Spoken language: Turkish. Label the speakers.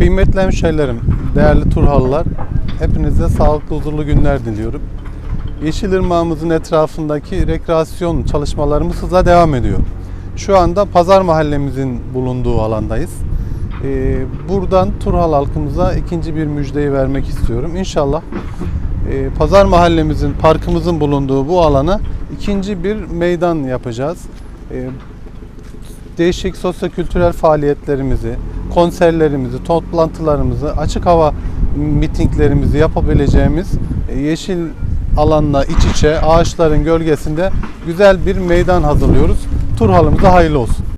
Speaker 1: Kıymetli hemşehrilerim, değerli Turhalılar, hepinize sağlıklı, huzurlu günler diliyorum. Yeşilırmağımızın etrafındaki rekreasyon çalışmalarımız hızla devam ediyor. Şu anda Pazar Mahallemizin bulunduğu alandayız. Ee, buradan Turhal halkımıza ikinci bir müjdeyi vermek istiyorum. İnşallah e, Pazar Mahallemizin, parkımızın bulunduğu bu alana ikinci bir meydan yapacağız. Ee, değişik sosyokültürel faaliyetlerimizi, konserlerimizi, toplantılarımızı, açık hava mitinglerimizi yapabileceğimiz e, yeşil alanla iç içe ağaçların gölgesinde güzel bir meydan hazırlıyoruz. Turhalımıza hayırlı olsun.